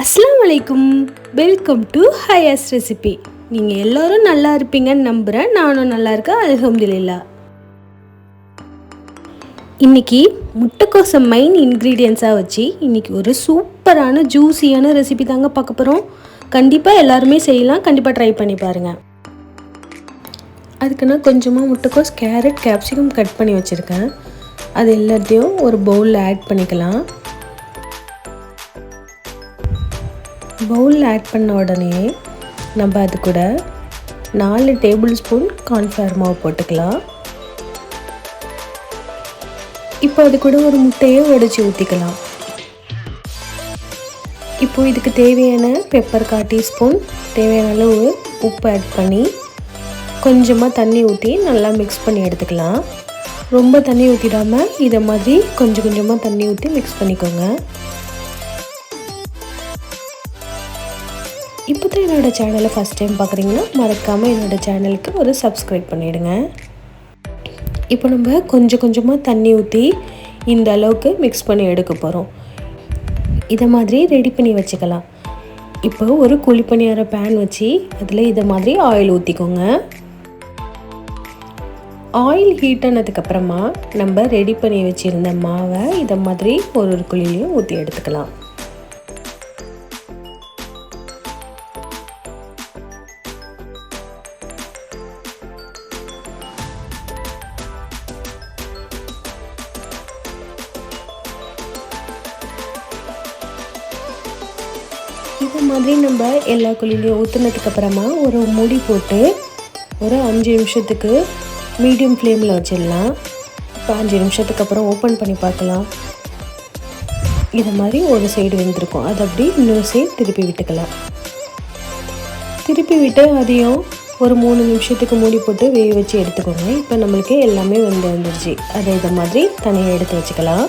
அஸ்லாம் வலைக்கும் welcome to highest recipe நீங்கள் எல்லோரும் நல்லா இருப்பீங்கன்னு நம்புகிறேன் நானும் நல்லா இருக்கேன். அலகம்துல்லா இன்னைக்கு முட்டைக்கோசை மெயின் இன்க்ரீடியன்ஸாக வச்சு இன்னைக்கு ஒரு சூப்பரான ஜூஸியான ரெசிபி தாங்க பார்க்க போகிறோம் கண்டிப்பாக எல்லாருமே செய்யலாம். கண்டிப்பாக ட்ரை பண்ணி பாருங்கள் அதுக்கு நான் கொஞ்சமாக முட்டைக்கோஸ் கேரட் கேப்சிகம் கட் பண்ணி வச்சுருக்கேன். அது எல்லாத்தையும் ஒரு பவுலில் ஆட் பண்ணிக்கலாம். பவுலில் ஆட் பண்ண உடனே நம்ம அது கூட நாலு டேபிள் ஸ்பூன் கார்ன்ஃப்ளவர் மாவு போட்டுக்கலாம். இப்போ அது கூட ஒரு முட்டையை உடைச்சி ஊற்றிக்கலாம் இப்போ இதுக்கு தேவையான பெப்பர் கா டீஸ்பூன் தேவையான அளவு உப்பு ஆட் பண்ணி கொஞ்சமாக தண்ணி ஊற்றி நல்லா மிக்ஸ் பண்ணி எடுத்துக்கலாம். ரொம்ப தண்ணி ஊற்றிடாமல் இதை மாதிரி கொஞ்சம் கொஞ்சமாக தண்ணி ஊற்றி மிக்ஸ் பண்ணிக்கோங்க. இப்போ தான் என்னோடய சேனலை ஃபஸ்ட் டைம் பார்க்குறீங்கன்னா மறக்காமல் என்னோடய சேனலுக்கு ஒரு சப்ஸ்கிரைப் பண்ணிவிடுங்க இப்போ நம்ம கொஞ்சம் கொஞ்சமாக தண்ணி ஊற்றி இந்த அளவுக்கு மிக்ஸ் பண்ணி எடுக்க போகிறோம் இதை மாதிரி ரெடி பண்ணி வச்சுக்கலாம். இப்போ ஒரு குழி பணியார பேன் வச்சு அதில் இதை மாதிரி ஆயில் ஊற்றிக்கோங்க ஆயில் ஹீட் ஆனதுக்கப்புறமா நம்ம ரெடி பண்ணி வச்சுருந்த மாவை இதை மாதிரி ஒரு ஒரு குழிலையும் ஊற்றி எடுத்துக்கலாம். இது மாதிரி நம்ம எல்லா குழிலையும் ஊற்றுனதுக்கப்புறமா ஒரு மூடி போட்டு ஒரு அஞ்சு நிமிஷத்துக்கு மீடியம் ஃப்ளேமில் வச்சிடலாம். இப்போ அஞ்சு நிமிஷத்துக்கு அப்புறம் ஓப்பன் பண்ணி பார்க்கலாம். இது மாதிரி ஒரு சைடு வெந்திருக்கும். அது அப்படி இன்னொரு சைடு திருப்பி விட்டுக்கலாம். திருப்பி விட்டு அதையும் ஒரு மூணு நிமிஷத்துக்கு மூடி போட்டு வேக வச்சு எடுத்துக்கோங்க. இப்போ நம்மளுக்கு எல்லாமே வந்து வந்துருச்சு. அதை இதை மாதிரி தனியாக எடுத்து வச்சுக்கலாம்.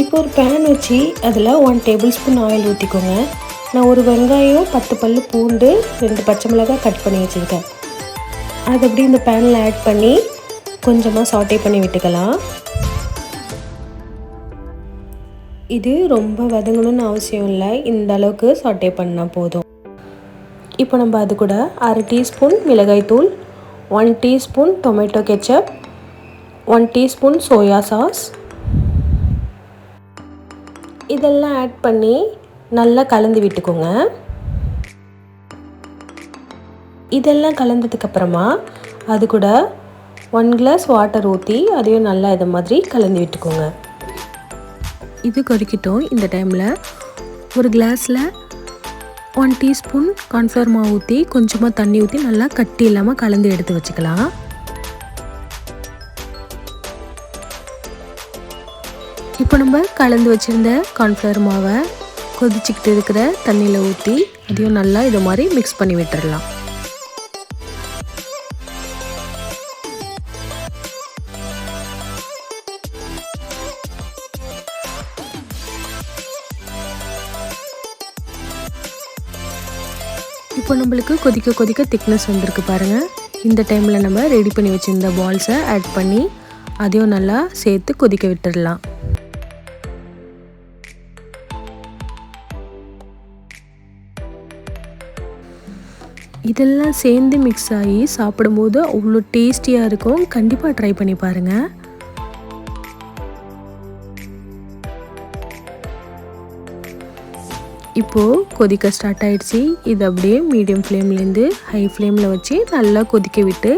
இப்போ ஒரு பேன் வச்சு அதில் ஒன் டேபிள் ஸ்பூன் ஆயில் ஊற்றிக்கோங்க நான் ஒரு வெங்காயம் பத்து பல் பூண்டு ரெண்டு பச்சை மிளகாய் கட் பண்ணி வச்சுருக்கேன். அது அப்படி இந்த பேனில் ஆட் பண்ணி கொஞ்சமாக சாட்டே பண்ணி விட்டுக்கலாம். இது ரொம்ப வதங்கணும்னு அவசியம் இல்லை. இந்த அளவுக்கு சாட்டே பண்ணால் போதும். இப்போ நம்ம அது கூட அரை டீஸ்பூன் மிளகாய்த்தூள் one teaspoon tomato ketchup one teaspoon soya sauce இதெல்லாம் ஆட் பண்ணி நல்லா கலந்து விட்டுக்கோங்க. இதெல்லாம் கலந்ததுக்கப்புறமா அது கூட ஒன் கிளாஸ் வாட்டர் ஊற்றி அதையும் நல்லா இதை மாதிரி கலந்து விட்டுக்கோங்க. இது கொதிக்கட்டும் இந்த டைமில் ஒரு கிளாஸில் ஒன் டீஸ்பூன் கார்ன்ஃப்ளவர் மாவு ஊற்றி கொஞ்சமாக தண்ணி ஊற்றி நல்லா கட்டி இல்லாமல் கலந்து எடுத்து வச்சுக்கலாம். இப்போ நம்ம கலந்து வச்சுருந்த கார்ன்ஃப்ளவர் மாவை கொதிச்சுக்கிட்டு இருக்கிற தண்ணியில் ஊற்றி அதையும் நல்லா இது மாதிரி மிக்ஸ் பண்ணி விட்டுடலாம் இப்போ நம்மளுக்கு கொதிக்க கொதிக்க திக்னஸ் வந்திருக்கு பாருங்கள் இந்த டைமில் நம்ம ரெடி பண்ணி வச்சுருந்த பால்ஸை ஆட் பண்ணி அதையும் நல்லா சேர்த்து கொதிக்க விட்டுடலாம் இதெல்லாம் சேர்ந்து மிக்ஸ் ஆகி சாப்பிடும்போது அவ்வளோ டேஸ்டியாக இருக்கும். கண்டிப்பாக ட்ரை பண்ணி பாருங்கள் இப்போது கொதிக்க ஸ்டார்ட் ஆகிடுச்சி இது அப்படியே மீடியம் ஃப்ளேம்லேருந்து ஹை ஃப்ளேமில் வச்சு நல்லா கொதிக்க விட்டு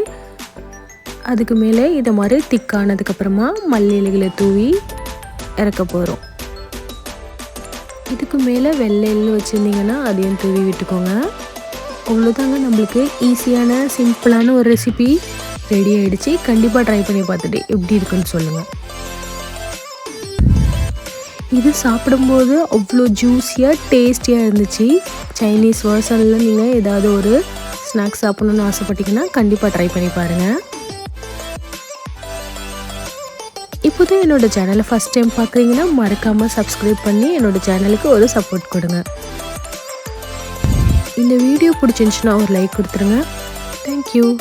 அதுக்கு மேலே இதை மாதிரி திக்கானதுக்கப்புறமா மல்லி இலைகளை தூவி இறக்க போகிறோம் இதுக்கு மேலே வெள்ளை எள்ளு வச்சுருந்தீங்கன்னா அதையும் தூவி விட்டுக்கோங்க. அவ்வளோதாங்க நம்மளுக்கு ஈஸியான சிம்பிளான ஒரு ரெசிபி ரெடி ஆகிடுச்சு கண்டிப்பாக ட்ரை பண்ணி பார்த்துட்டு எப்படி இருக்குன்னு சொல்லுங்கள் இது சாப்பிடும்போது அவ்வளோ ஜூஸியாக டேஸ்டியாக இருந்துச்சு. சைனீஸ் வேர்சனில் நீங்கள் ஏதாவது ஒரு ஸ்நாக்ஸ் சாப்பிட்ணுன்னு ஆசைப்பட்டீங்கன்னா கண்டிப்பாக ட்ரை பண்ணி பாருங்கள் இப்போ தான் என்னோடய சேனலை ஃபஸ்ட் டைம் பார்க்குறீங்கன்னா மறக்காமல் சப்ஸ்கிரைப் பண்ணி என்னோடய சேனலுக்கு ஒரு சப்போர்ட் கொடுங்க. இந்த வீடியோ பிடிச்சிருந்துச்சுன்னா ஒரு லைக் கொடுத்துருங்க. தேங்க்யூ